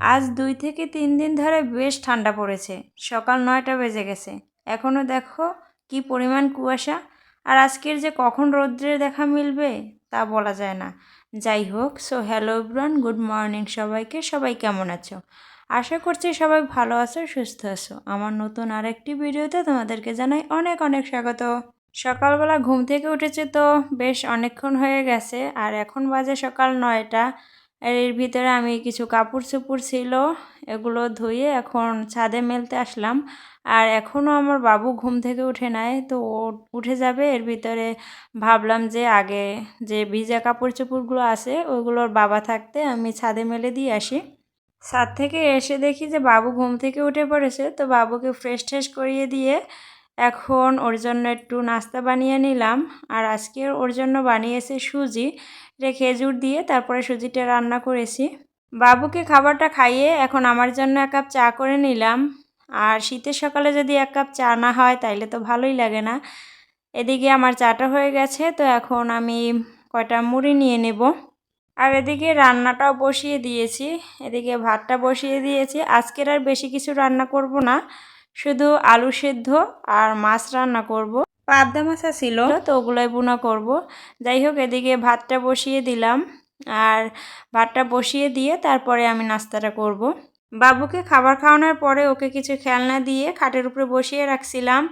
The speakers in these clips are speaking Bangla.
আজ দুই থেকে তিন দিন ধরে বেশ ঠান্ডা পড়েছে। সকাল নয়টা বেজে গেছে। এখনও দেখো কি পরিমাণ কুয়াশা। আর আজকের যে কখন রৌদ্রের দেখা মিলবে তা বলা যায় না। যাই হোক so hello Ibran good morning সবাইকে। সবাই কেমন আছো? আশা করছি সবাই ভালো আছো, সুস্থ আছো। আমার নতুন আরেকটি ভিডিওতে তোমাদেরকে জানাই অনেক অনেক স্বাগত। সকালবেলা ঘুম থেকে উঠেছে তো বেশ অনেকক্ষণ হয়ে গেছে। আর এখন বাজে সকাল নয়টা। আর এর ভিতরে আমি কিছু কাপড় চোপড় ছিল, এগুলো ধুয়ে এখন ছাদে মেলতে আসলাম। আর এখনও আমার বাবু ঘুম থেকে উঠে নাই, তো ও উঠে যাবে। এর ভিতরে ভাবলাম যে আগে যে ভিজা কাপড় চোপড়গুলো আছে, ওইগুলোর বাবা থাকতে আমি ছাদে মেলে দিয়ে আসি। ছাদ থেকে এসে দেখি যে বাবু ঘুম থেকে উঠে পড়েছে, তো বাবুকে ফ্রেশ ট্রেশ করিয়ে দিয়ে এখন ওর জন্য একটু নাস্তা বানিয়ে নিলাম। আর আজকে ওর জন্য বানিয়েছে সুজি। এটা খেজুর দিয়ে তারপরে সুজিটা রান্না করেছি। বাবুকে খাবারটা খাইয়ে এখন আমার জন্য এক কাপ চা করে নিলাম। আর শীতের সকালে যদি এক কাপ চা না হয় তাইলে তো ভালোই লাগে না। এদিকে আমার চাটা হয়ে গেছে, তো এখন আমি কয়টা মুড়ি নিয়ে নেব। আর এদিকে রান্নাটাও বসিয়ে দিয়েছি। এদিকে ভাতটা বসিয়ে দিয়েছি। আজকের আর বেশি কিছু রান্না করব না। শুধু আলু সেদ্ধ আর মাছ রান্না করব। পাবদা মাছা ছিল তো ওগুলোই বোনা করব। যাই হোক এদিকে ভাতটা বসিয়ে দিলাম। আর ভাতটা বসিয়ে দিয়ে তারপরে আমি নাস্তাটা করব। বাবুকে খাবার খাওয়ানোর পরে ওকে কিছু খেলনা দিয়ে খাটের উপরে বসিয়ে রাখছিলাম।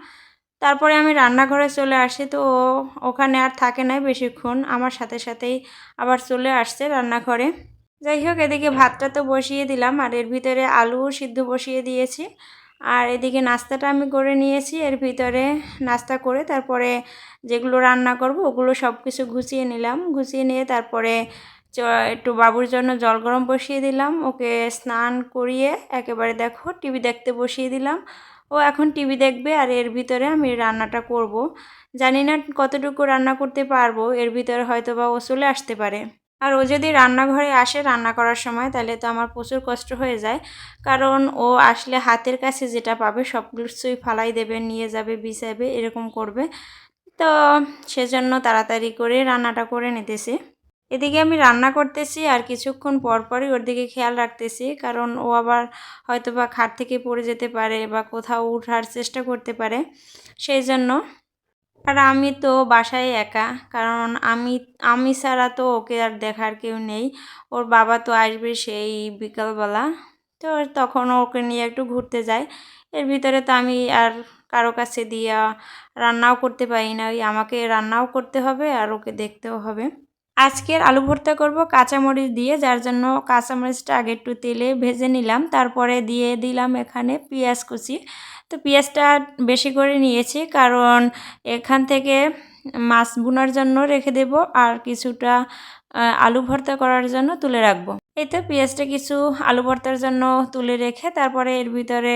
তারপরে আমি রান্নাঘরে চলে আসি তো ওখানে আর থাকে না বেশিক্ষণ। আমার সাথে সাথেই আবার চলে আসছে রান্নাঘরে। যাই হোক এদিকে ভাতটা তো বসিয়ে দিলাম। আর এর ভিতরে আলুও সিদ্ধ বসিয়ে দিয়েছি। আর এদিকে নাস্তাটা আমি করে নিয়েছি, এর ভিতরে নাস্তা করে তারপরে যেগুলো রান্না করব ওগুলো সব কিছু গুছিয়ে নিলাম। গুছিয়ে নিয়ে তারপরে একটু বাবুর জন্য জল গরম বসিয়ে দিলাম। ওকে স্নান করিয়ে একেবারে দেখো টিভি দেখতে বসিয়ে দিলাম। ও এখন টিভি দেখবে আর এর ভিতরে আমি রান্নাটা করব। জানি না কতটুকু রান্না করতে পারব, এর ভিতরে হয়তো বা ও চলে আসতে পারে। আর ও যদি রান্নাঘরে আসে রান্না করার সময়, তাহলে তো আমার প্রচুর কষ্ট হয়ে যায়। কারণ ও আসলে হাতের কাছে যেটা পাবে সব কিছুই ফালাই দেবে, নিয়ে যাবে, বিছাবে, এরকম করবে। তো সেজন্য তাড়াতাড়ি করে রান্নাটা করে নিতেছি। এদিকে আমি রান্না করতেছি আর কিছুক্ষণ পর পরই ওর দিকে খেয়াল রাখতেছি। কারণ ও আবার হয়তো বা খাট থেকে পড়ে যেতে পারে বা কোথাও উঠার চেষ্টা করতে পারে। সেই জন্য আর আমি তো বাসায় একা, কারণ আমি আমি ছাড়া তো ওকে আর দেখার কেউ নেই। ওর বাবা তো আসবে সেই বিকালবেলা। তো তখন ওকে নিয়ে একটু ঘুরতে যায়। এর ভিতরে তো আমি আর কারও কাছে দিয়া রান্নাও করতে পারি না। ওই আমাকে রান্নাও করতে হবে আর ওকে দেখতেও হবে। আজকের আলু ভর্তা করব কাঁচামরিচ দিয়ে, যার জন্য কাঁচামরিচটা আগে একটু তেলে ভেজে নিলাম। তারপরে দিয়ে দিলাম এখানে পেঁয়াজ কুচি। তো পেঁয়াজটা বেশি করে নিয়েছি, কারণ এখান থেকে মাছ বোনার জন্য রেখে দেব আর কিছুটা আলু ভর্তা করার জন্য তুলে রাখব। এই তো পেঁয়াজটা কিছু আলু ভর্তার জন্য তুলে রেখে, তারপরে এর ভিতরে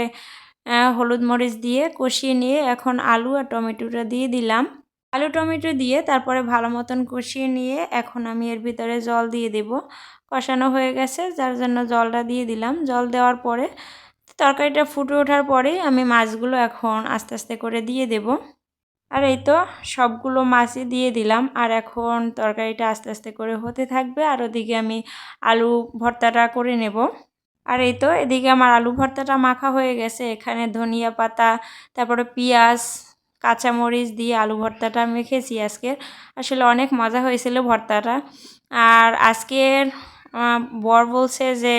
হলুদ মরিচ দিয়ে কষিয়ে নিয়ে এখন আলু আর টমেটোটা দিয়ে দিলাম। আলু টমেটো দিয়ে তারপরে ভালো মতন কষিয়ে নিয়ে এখন আমি এর ভিতরে জল দিয়ে দেব। কষানো হয়ে গেছে, যার জন্য জলটা দিয়ে দিলাম। জল দেওয়ার পরে তরকারিটা ফুটে ওঠার পরেই আমি মাছগুলো এখন আস্তে আস্তে করে দিয়ে দেব। আর এই তো সবগুলো মাছই দিয়ে দিলাম। আর এখন তরকারিটা আস্তে আস্তে করে হতে থাকবে। আর ওদিকে আমি আলু ভর্তাটা করে নেব। আর এই তো এদিকে আমার আলু ভর্তাটা মাখা হয়ে গেছে। এখানে ধনিয়া পাতা, তারপরে পেঁয়াজ কাঁচামরিচ দিয়ে আলু ভর্তাটা মেখেছি আজকের আসলে অনেক মজা হয়েছিল ভর্তাটা। আর আজকের বর বলছে যে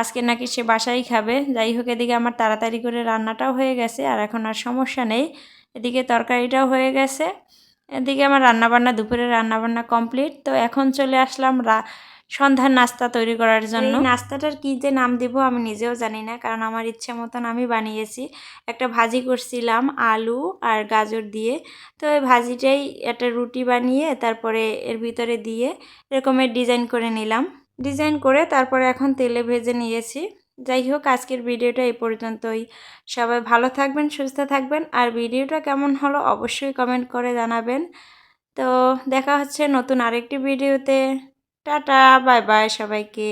আজকে নাকি সে বাসায় খাবে। যাই হোক, এদিকে আমার তাড়াতাড়ি করে রান্নাটাও হয়ে গেছে আর এখন আর সমস্যা নেই। এদিকে তরকারিটাও হয়ে গেছে। এদিকে আমার রান্নাবান্না দুপুরে রান্নাবান্না কমপ্লিট। তো এখন চলে আসলাম রা সন্ধ্যার নাস্তা তৈরি করার জন্য। নাস্তাটার কী যে নাম দেব আমি নিজেও জানি না কারণ আমার ইচ্ছে মতন আমি বানিয়েছি। একটা ভাজি করছিলাম আলু আর গাজর দিয়ে। তো ওই ভাজিটাই একটা রুটি বানিয়ে তারপরে এর ভিতরে দিয়ে এরকমের ডিজাইন করে নিলাম। ডিজাইন করে তারপরে এখন তেলে ভেজে নিয়েছি। যাই হোক আজকের ভিডিওটা এই পর্যন্তই। সবাই ভালো থাকবেন সুস্থ থাকবেন। আর ভিডিওটা কেমন হলো অবশ্যই কমেন্ট করে জানাবেন। তো দেখা হচ্ছে নতুন আরেকটি ভিডিওতে। টাটা বাই বাই সবাইকে।